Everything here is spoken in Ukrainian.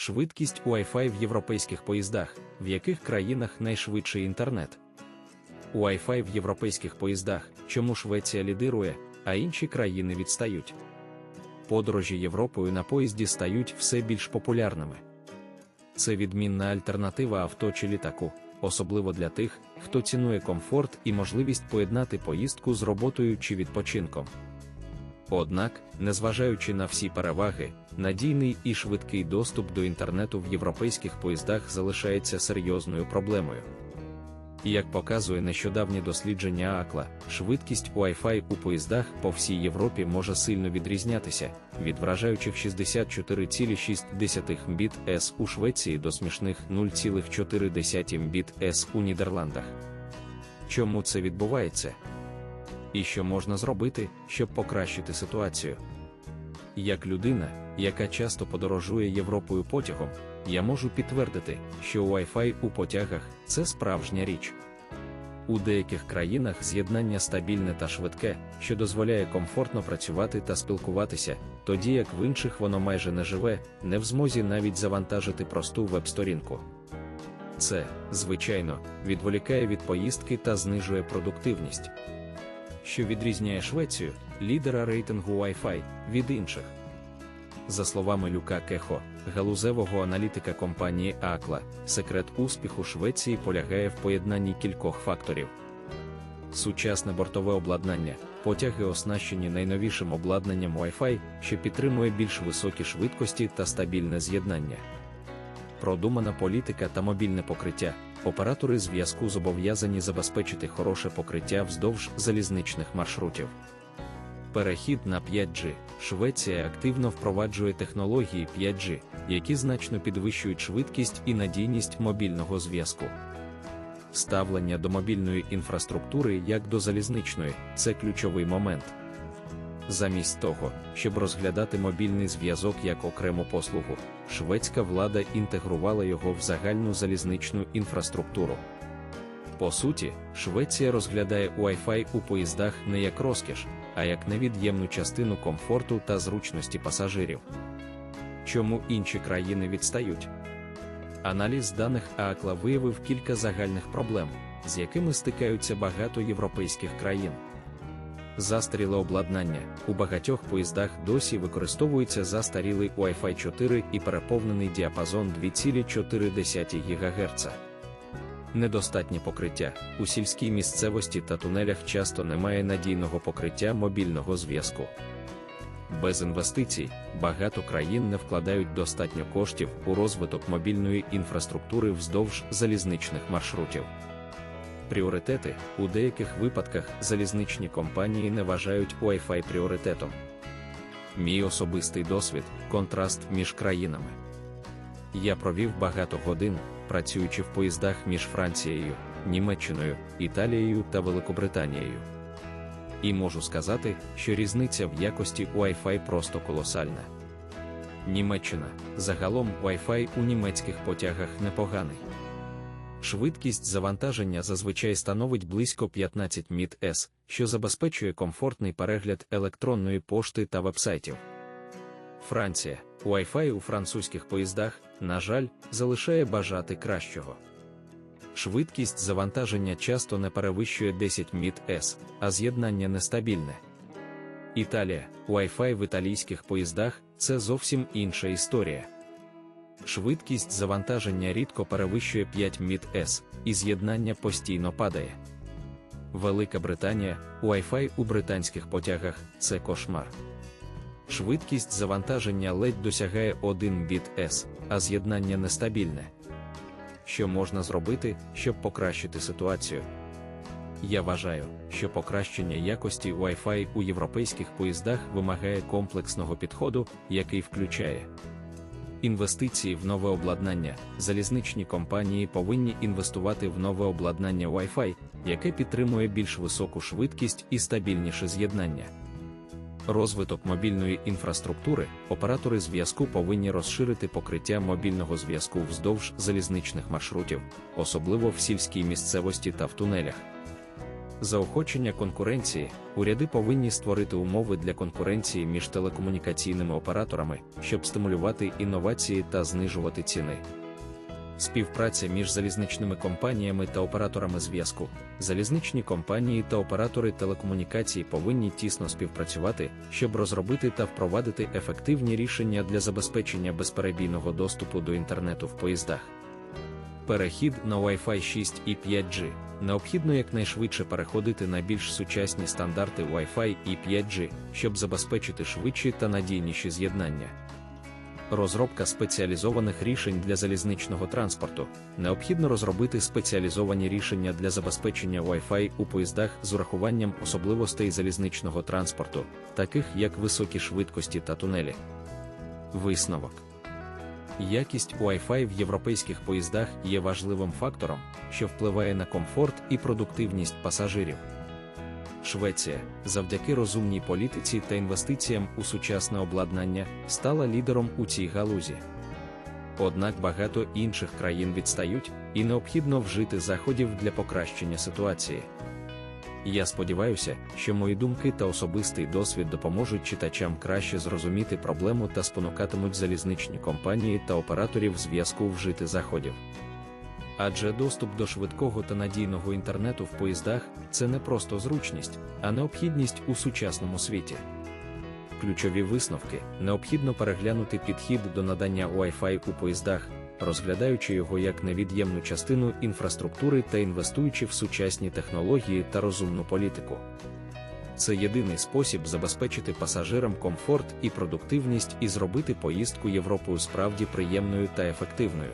Швидкість Wi-Fi в європейських поїздах, в яких країнах найшвидший інтернет. Wi-Fi в європейських поїздах, чому Швеція лідирує, а інші країни відстають. Подорожі Європою на поїзді стають все більш популярними. Це відмінна альтернатива авто чи літаку, особливо для тих, хто цінує комфорт і можливість поєднати поїздку з роботою чи відпочинком. Однак, незважаючи на всі переваги, надійний і швидкий доступ до інтернету в європейських поїздах залишається серйозною проблемою. Як показує нещодавнє дослідження АКЛА, швидкість Wi-Fi у поїздах по всій Європі може сильно відрізнятися, від вражаючих 64,6 Мбіт С у Швеції до смішних 0,4 Мбіт С у Нідерландах. Чому це відбувається? І що можна зробити, щоб покращити ситуацію? Як людина, яка часто подорожує Європою потягом, я можу підтвердити, що Wi-Fi у потягах це справжня річ. У деяких країнах з'єднання стабільне та швидке, що дозволяє комфортно працювати та спілкуватися, тоді як в інших воно майже не живе, не в змозі навіть завантажити просту веб-сторінку. Це, звичайно, відволікає від поїздки та знижує продуктивність. Що відрізняє Швецію, лідера рейтингу Wi-Fi, від інших. За словами Люка Кехо, галузевого аналітика компанії Акла, секрет успіху Швеції полягає в поєднанні кількох факторів. Сучасне бортове обладнання, потяги оснащені найновішим обладнанням Wi-Fi, що підтримує більш високі швидкості та стабільне з'єднання. Продумана політика та мобільне покриття. Оператори зв'язку зобов'язані забезпечити хороше покриття вздовж залізничних маршрутів. Перехід на 5G. Швеція активно впроваджує технології 5G, які значно підвищують швидкість і надійність мобільного зв'язку. Ставлення до мобільної інфраструктури як до залізничної це ключовий момент. Замість того, щоб розглядати мобільний зв'язок як окрему послугу, шведська влада інтегрувала його в загальну залізничну інфраструктуру. По суті, Швеція розглядає Wi-Fi у поїздах не як розкіш, а як невід'ємну частину комфорту та зручності пасажирів. Чому інші країни відстають? Аналіз даних ААКЛА виявив кілька загальних проблем, з якими стикаються багато європейських країн. Застаріле обладнання у багатьох поїздах досі використовується застарілий Wi-Fi 4 і переповнений діапазон 2,4 ГГц. Недостатнє покриття у сільській місцевості та тунелях часто немає надійного покриття мобільного зв'язку. Без інвестицій багато країн не вкладають достатньо коштів у розвиток мобільної інфраструктури вздовж залізничних маршрутів. Пріоритети у деяких випадках залізничні компанії не вважають Wi-Fi пріоритетом. Мій особистий досвід контраст між країнами. Я провів багато годин, працюючи в поїздах між Францією, Німеччиною, Італією та Великобританією. І можу сказати, що різниця в якості Wi-Fi просто колосальна. Німеччина загалом Wi-Fi у німецьких потягах непоганий. Швидкість завантаження зазвичай становить близько 15 міт С, що забезпечує комфортний перегляд електронної пошти та вебсайтів. Франція Wi-Fi у французьких поїздах, на жаль, залишає бажати кращого. Швидкість завантаження часто не перевищує 10 міт С, а з'єднання нестабільне. Італія, Wi-Fi в італійських поїздах це зовсім інша історія. Швидкість завантаження рідко перевищує 5 міт С, і з'єднання постійно падає. Велика Британія, Wi-Fi у британських потягах це кошмар. Швидкість завантаження ледь досягає 1 біт С, а з'єднання нестабільне. Що можна зробити, щоб покращити ситуацію? Я вважаю, що покращення якості Wi-Fi у європейських поїздах вимагає комплексного підходу, який включає інвестиції в нове обладнання. Залізничні компанії повинні інвестувати в нове обладнання Wi-Fi, яке підтримує більш високу швидкість і стабільніше з'єднання. Розвиток мобільної інфраструктури, оператори зв'язку повинні розширити покриття мобільного зв'язку вздовж залізничних маршрутів, особливо в сільській місцевості та в тунелях. Заохочення конкуренції уряди повинні створити умови для конкуренції між телекомунікаційними операторами, щоб стимулювати інновації та знижувати ціни. Співпраця між залізничними компаніями та операторами зв'язку. Залізничні компанії та оператори телекомунікацій повинні тісно співпрацювати, щоб розробити та впровадити ефективні рішення для забезпечення безперебійного доступу до інтернету в поїздах. Перехід на Wi-Fi 6 і 5G. Необхідно якнайшвидше переходити на більш сучасні стандарти Wi-Fi і 5G, щоб забезпечити швидші та надійніші з'єднання. Розробка спеціалізованих рішень для залізничного транспорту. Необхідно розробити спеціалізовані рішення для забезпечення Wi-Fi у поїздах з урахуванням особливостей залізничного транспорту, таких як високі швидкості та тунелі. Висновок. Якість Wi-Fi в європейських поїздах є важливим фактором, що впливає на комфорт і продуктивність пасажирів. Швеція, завдяки розумній політиці та інвестиціям у сучасне обладнання, стала лідером у цій галузі. Однак багато інших країн відстають, і необхідно вжити заходів для покращення ситуації. Я сподіваюся, що мої думки та особистий досвід допоможуть читачам краще зрозуміти проблему та спонукатимуть залізничні компанії та операторів зв'язку вжити заходів. Адже доступ до швидкого та надійного інтернету в поїздах це не просто зручність, а необхідність у сучасному світі. Ключові висновки необхідно переглянути підхід до надання Wi-Fi у поїздах, розглядаючи його як невід'ємну частину інфраструктури та інвестуючи в сучасні технології та розумну політику. Це єдиний спосіб забезпечити пасажирам комфорт і продуктивність і зробити поїздку Європою справді приємною та ефективною.